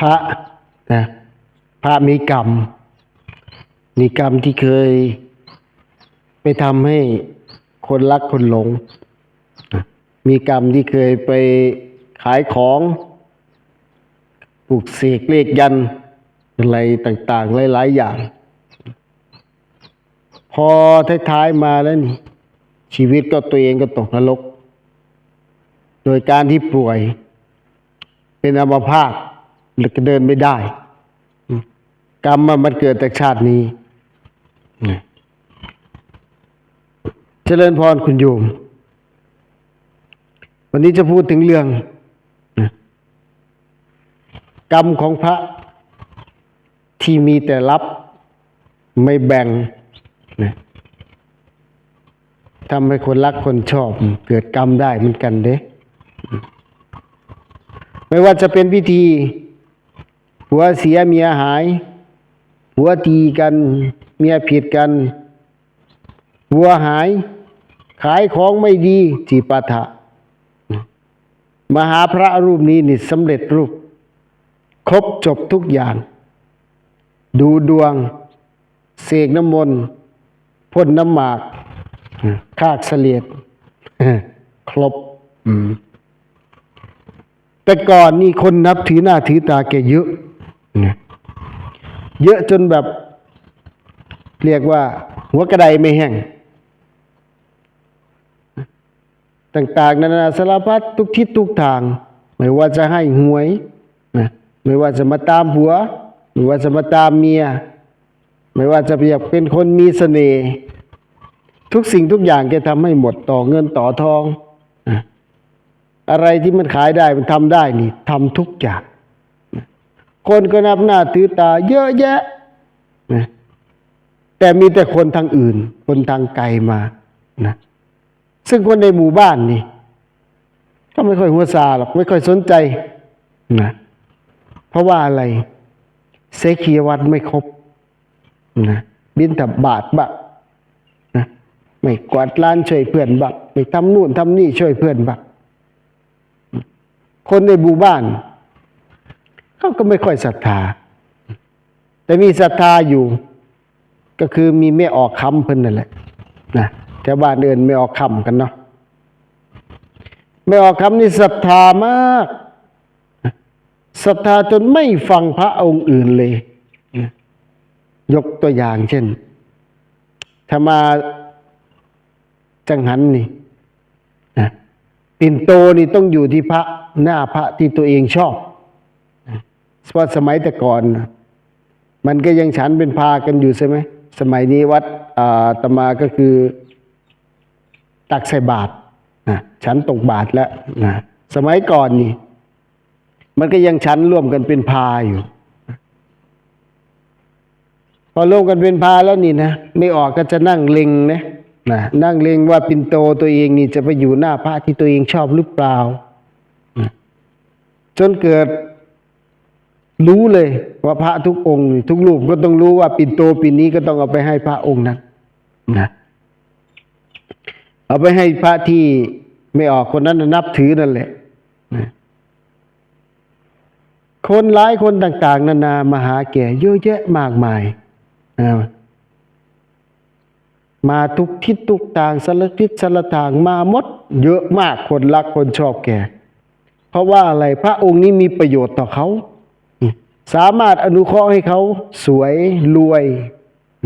พระนะพระมีกรรม มีกรรมที่เคย ไปทำให้คนรักคนหลง มีกรรมที่เคยไปขายของปลูกเสกเลขยันอะไรต่าง ๆ หลาย ๆ อย่าง พอท้ายๆมาแล้วนี่ ชีวิตก็ตัวเองก็ตกนรก โดยการที่ป่วย เป็นอัมพาต แล้วก็เดินไม่ได้ กรรมมันเกิดจากชาตินี้เจริญพรคุณโยม วันนี้จะพูดถึงเรื่อง กรรมของพระที่มีแต่รับไม่แบ่งนะทำให้คนรักคนชอบ เกิดกรรมได้เหมือนกันเด้ ไม่ว่าจะเป็นพิธี ผัวเสียเมียหายผัวตีกันเมียผิดกันผัวหาย ขายของไม่ดีจีปาถะมหาพระรูปนี้นี่สำเร็จรูป ครบจบทุกอย่าง ดูดวง เสกน้ำมนต์พ่นน้ำหมากคากเสลียดครบอืมแต่ก่อนนี่คนนับถือหน้าถือตาแกเยอะ นะเยอะจนแบบ เรียกว่า หัวกระไดไม่แห้งต่างๆนานาสารพัดทุกทิศทุกทาง ไม่ว่าจะให้หวยนะไม่ว่าจะมาตามผัว ไม่ว่าจะมาตามเมีย ไม่ว่าจะอยากเป็นคนมีเสน่ห์ทุกสิ่งทุกอย่างแกทำให้หมดต่อเงินต่อทอง อะไรที่มันขายได้มันทำได้นี่ทำทุกอย่าง คนก็นับหน้าถือตา เยอะแยะนะแต่มีแต่คนทางอื่น คนทางไกลมานะซึ่งคนในหมู่บ้านนี่ก็ไม่ค่อยหัวซาหรอกไม่ค่อยสนใจนะเพราะว่าอะไรเสขียวัตไม่ครบนะบินถับบาทบักนะไม่กวาดลานช่วยเพื่อนบักไม่ทำนู่นทำนี่ช่วยเพื่อนบักคนในหมู่บ้าน เขาก็ไม่ค่อยศรัทธา แต่มีศรัทธาอยู่ ก็คือมีไม่ออกคำเพิ่นนั่นแหละนะแถวบ้านเดินไม่ออกคำกันเนาะไม่ออกคำนี่ศรัทธามากศรัทธาจนไม่ฟังพระองค์อื่นเลย ยกตัวอย่างเช่นถ้ามาจังหันนี่นะปิ่นโตนี่ต้องอยู่ที่พระหน้าพระที่ตัวเองชอบ เพราะสมัยแต่ก่อน มันก็ยังฉันเป็นพากันอยู่ใช่ไหมสมัยนี้วัดตมาก็คือ ตักใส่บาตรนะฉันตกบาตรแล้วนะสมัยก่อนนี่ มันก็ยังฉันร่วมกันเป็นพาอยู่ พอร่วมกันเป็นพาแล้วนี่นะไม่ออกก็จะนั่งเล็งนะนะนั่งเล็งว่าปินโตตัวเองนี่จะไปอยู่หน้าพระที่ตัวเองชอบหรือเปล่านะจนเกิด รู้เลยว่าพระทุกองค์ ทุกรูปก็ต้องรู้ว่าปิ่นโตปีนี้ก็ต้องเอาไปให้พระองค์นั้นนะเอาไปให้พระที่ไม่ออกคนนั้นนับถือนั่นแหละนะคนหลายคนต่าง ๆ นานามาหาแก่เยอะแยะมากมายนะมาทุกทิศทุกทางสารทิศสารทางมาหมด เยอะมากคนรักคนชอบแก่ เพราะว่าอะไรพระองค์นี้มีประโยชน์ต่อเขา สามารถอนุเคราะห์ให้เขาสวยรวย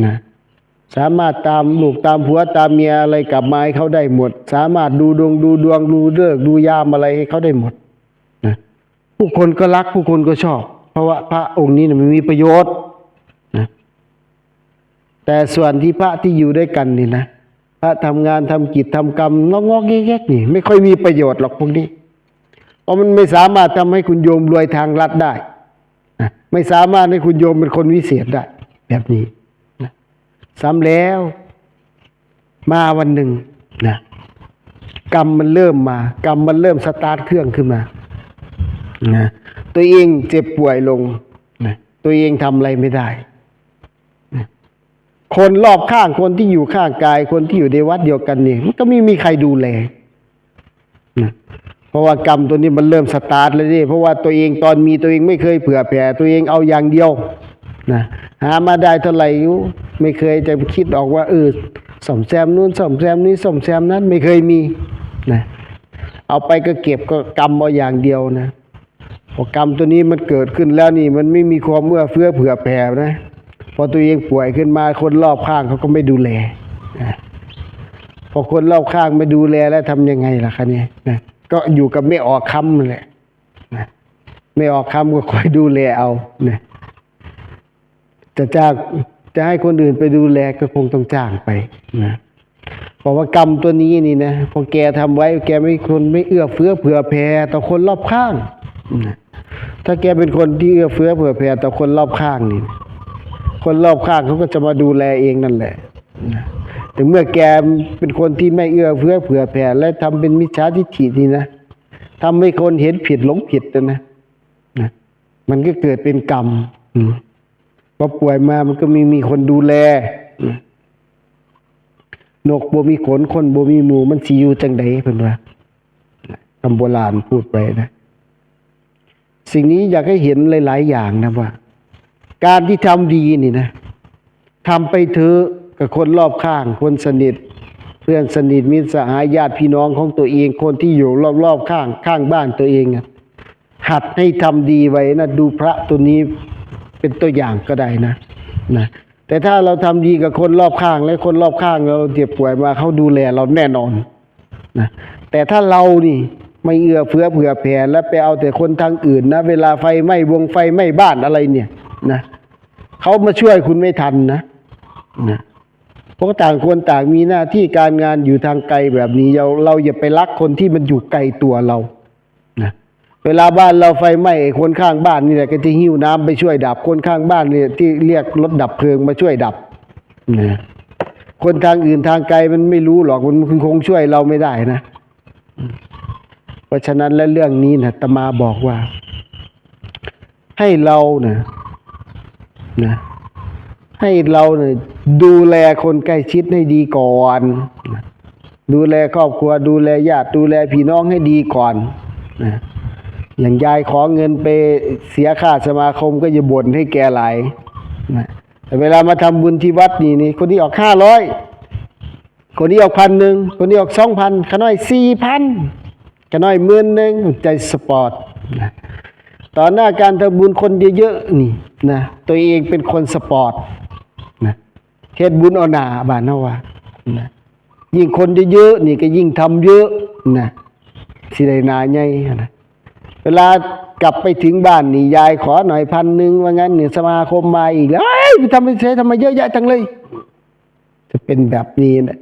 นะสามารถตามลูกตามผัวตามเมียอะไรกลับมาให้เขาได้หมด สามารถดูดวงดูดวงดูเลิกดูยามอะไรให้เขาได้หมดนะผู้คนก็รักผู้คนก็ชอบ เพราะว่าพระองค์นี้นะมันมีประโยชน์นะแต่ส่วนที่พระที่อยู่ด้วยกันนี่นะพระทำงานทำกิจทำกรรมงอกงอกแยกๆนี่ ไม่ค่อยมีประโยชน์หรอกพวกนี้เพราะมันไม่สามารถทำให้คุณโยมรวยทางลัดได้ ไม่สามารถให้คุณโยมเป็นคนวิเศษได้ แบบนี้นะซ้ำแล้ว มาวันหนึ่งนะกรรมมันเริ่มมา กรรมมันเริ่มสตาร์ทเครื่องขึ้นมานะตัวเองเจ็บป่วยลงนะตัวเองทำอะไรไม่ได้คนรอบข้างคนที่อยู่ข้างกาย คนที่อยู่ในวัดเดียวกันเนี่ยมันก็ไม่มีใครดูแลนะ พราะว่ากรรมตัวนี้มันเริ่มสตาร์ทแล้วดิเพราะว่าตัวเองตอนมีตัวเองไม่เคยเผื่อแผ่ตัวเองเอาอย่างเดียวนะหามาได้เท่าไหร่อยู่ไม่เคยจะคิดออกว่าเออสมแซมนู่นสมแซมนี้สมแซมนั้นไม่เคยมีนะเอาไปก็เก็บก็กรรมเอาอย่างเดียวนะพอกรรมตัวนี้มันเกิดขึ้นแล้วนี่มันไม่มีความเมื่อเฟื้อเผื่อแผ่นะพอตัวเองป่วยขึ้นมาคนรอบข้างเขาก็ไม่ดูแลนะพอคนรอบข้างไม่ดูแลแล้วทำยังไงล่ะคะเนี่ยนะ ก็อยู่กับไม่ออกคำนั่นแหละไม่ออกคำก็คอยดูแลเอานะจะจ้างจะให้คนอื่นไปดูแลก็คงต้องจ้างไปนะเพราะว่ากรรมตัวนี้นี่นะพอแกทำไว้ แกไม่คนไม่เอื้อเฟื้อเผื่อแผ่ต่อคนรอบข้างนะถ้าแกเป็นคนที่เอื้อเฟื้อเผื่อแผ่ต่อคนรอบข้างนี่ คนรอบข้างเขาก็จะมาดูแลเองนั่นแหละนะ ถึงเมื่อแกเป็นคนที่ไม่เอื้อเฟื้อเผื่อแผ่และทำเป็นมิจฉาทิฏฐินี่นะทำให้คนเห็นผิดหลงผิดนะนะนะมันก็เกิดเป็นกรรมพอป่วยมามันก็มีมีคนดูแลนะนกบ่มีขนคนบ่มีหมูมันสิอยู่จังใดเพิ่นว่าคำโบราณพูดไปนะสิ่งนี้อยากให้เห็นหลาย ๆ อย่างนะว่า การที่ทำดีนี่นะทำไปเถอะ กับคนรอบข้าง คนสนิท เพื่อนสนิทมิตรสหายญาติพี่น้องของตัวเอง คนที่อยู่รอบๆข้างข้างบ้านตัวเองหัดให้ทำดีไว้นะดูพระตัวนี้เป็นตัวอย่างก็ได้นะนะแต่ถ้าเราทำดีกับคนรอบข้าง และคนรอบข้างเราเจ็บป่วยมาเขาดูแลเราแน่นอนนะแต่ถ้าเรานี่ไม่เอื้อเฟื้อเผื่อแผ่แล้วไปเอาแต่คนทางอื่นนะ เวลาไฟไหม้วงไฟไหม้บ้านอะไรเนี่ยนะเขามาช่วยคุณไม่ทันนะนะ เพราะต่างคนต่างมีหน้าที่การงานอยู่ทางไกลแบบนี้เราเราอย่าไปรักคนที่มันอยู่ไกลตัวเรานะเวลาบ้านเราไฟไหม้คนข้างบ้านนี่แหละก็จะหิ้วน้ำไปช่วยดับ คนข้างบ้านเนี่ยที่เรียกรถดับเพลิงมาช่วยดับนะคนทางอื่นทางไกลมันไม่รู้หรอกมันคงช่วยเราไม่ได้นะ เพราะฉะนั้นและเรื่องนี้นะตมาบอกว่า ให้เรานะนะให้เราเนี่ย ดูแลคนใกล้ชิดให้ดีก่อน ดูแลครอบครัว ดูแลญาติดูแลพี่น้องให้ดีก่อนนะอย่างยายขอเงินไปเสียค่าสมาคมก็อย่าบ่นให้แกหลายนะแต่เวลามาทำบุญที่วัดนี่นี่คนนี้ออกห้าร้อยคนนี้ออกพันหนึ่งคนนี้ออกสองพันขน้อยสี่พันก็น้อยหมื่นหนึ่งใจสปอร์ตนะตอนหน้าการทำบุญคนเยอะๆนี่นะตัวเองเป็นคนสปอร์ต เฮ็ดบุญเอาหนาบานเนาว่านะยิ่งคนเยอะๆนี่ก็ยิ่งทำเยอะนะสิได้นาใหญ่นะเวลากลับไปถึงบ้านนี่ยายขอหน่อยพันหนึ่งว่างั้นเนี่ยสมาคมมาอีกแล้วเอ้ยไปทำไปใช้ทำไมเยอะแยะจังเลย จะเป็นแบบนี้นะ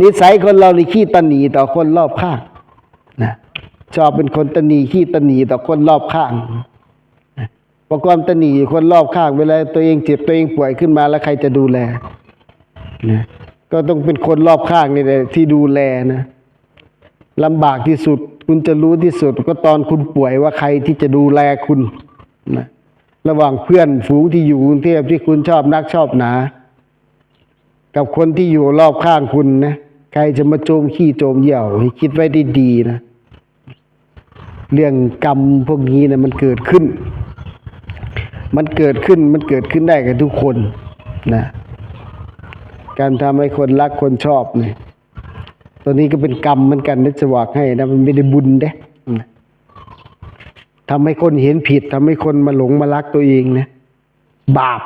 นิสัยคนเรานี่ขี้ตหนีต่อคนรอบข้างนะชอบเป็นคนตนีขี้ตนีต่อคนรอบข้าง นะเพราะความตนีคนรอบข้างเวลาตัวเองเจ็บตัวเองป่วยขึ้นมาแล้วใครจะดูแลนะก็ต้องเป็นคนรอบข้างนี่แหละที่ดูแลนะลำบากที่สุด คุณจะรู้ที่สุด ก็ตอนคุณป่วยว่าใครที่จะดูแลคุณนะระหว่างเพื่อนฝูงที่อยู่กรุงเทพที่คุณชอบนักชอบหนา กับคนที่อยู่รอบข้างคุณนะใครจะมาโจมขี้โจมเหี่ยวให้คิดไว้ดีๆนะ เรื่องกรรมพวกนี้นะมันเกิดขึ้น มันเกิดขึ้นมันเกิดขึ้นได้กับทุกคนนะการทำให้คนรักคนชอบเนี่ยตัวนี้ก็เป็นกรรมเหมือนกันนะจะบอกให้นะมันไม่ได้บุญเด้ทำให้คนเห็นผิดทำให้คนมาหลงมารักตัวเองนะบาป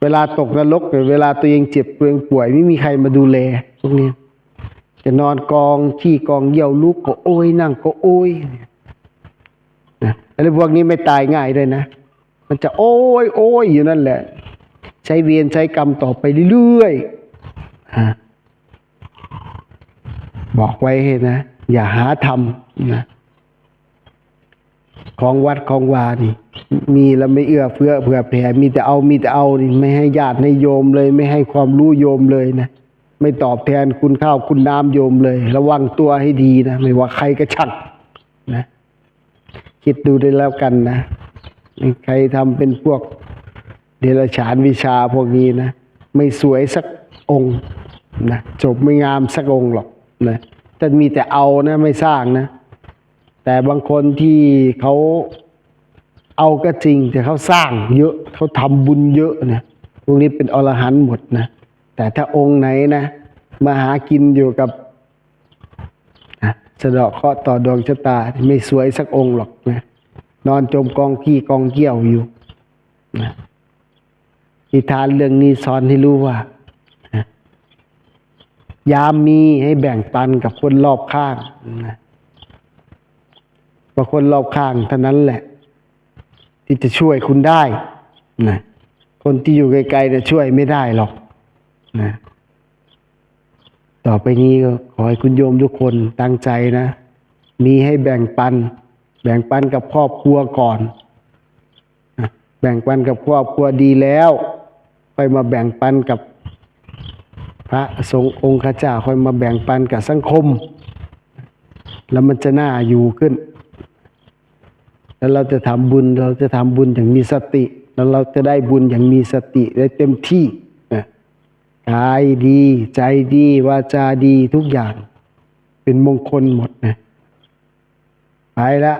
เวลาตกนรกหรือเวลาตัวเองเจ็บตัวเองป่วย ไม่มีใครมาดูแลพวกนี้จะนอนกองขี้กองเยี่ยวลุกก็โอยนั่งก็โอยนะแล้วพวกนี้ไม่ตายง่ายด้วยนะ มันจะโอ้ยโอ้ยอยู่นั่นแหละ ใช้เวียนใช้กรรมต่อไปเรื่อยๆบอกไว้ให้นะ อย่าหาทำนะของวัดของวานี่ มีแล้วไม่เอื้อเฟื้อเผื่อแผ่มีแต่เอามีแต่เอานี่ไม่ให้ญาติให้โยมเลย ไม่ให้ความรู้โยมเลยนะไม่ตอบแทนคุณข้าวคุณน้ำโยมเลย ระวังตัวให้ดีนะ ไม่ว่าใครก็ช่างนะ คิดดูได้แล้วกันนะ ใครทำเป็นพวกเดรัจฉานวิชาพวกนี้นะ ไม่สวยสักองค์นะจบไม่งามสักองค์หรอกนะจะมีแต่เอานะไม่สร้างนะ แต่บางคนที่เขาเอาก็จริง แต่เขาสร้างเยอะเขาทำบุญเยอะนี่ยพวกนี้เป็นอรหันต์หมดนะ แต่ถ้าองค์ไหนนะ มาหากินอยู่กับนะสะเดาะเคราะห์ต่อดวงชะตา ไม่สวยสักองค์หรอกนะ นอนจมกองขี้กองเกี้ยวอยู่นะนิทานเรื่องนี้สอนให้รู้ว่า ยามมีให้แบ่งปันกับคนรอบข้างนะเพราะคนรอบข้างเท่านั้นแหละ ที่จะช่วยคุณได้นะคนที่อยู่ไกลๆเนี่ยช่วยไม่ได้หรอกนะต่อไปนี้ก็ขอให้คุณโยมทุกคนตั้งใจนะ มีให้แบ่งปัน แบ่งปันกับครอบครัวก่อนแบ่งปันกับครอบครัวดีแล้วค่อยมาแบ่งปันกับพระสงฆ์องค์ข้าเจ้าค่อยมาแบ่งปันกับสังคม แล้วมันจะน่าอยู่ขึ้น แล้วเราจะทำบุญเราจะทำบุญอย่างมีสติ แล้วเราจะได้บุญอย่างมีสติได้เต็มที่กายดี ใจดีวาจาดีทุกอย่าง เป็นมงคลหมดนะไปและ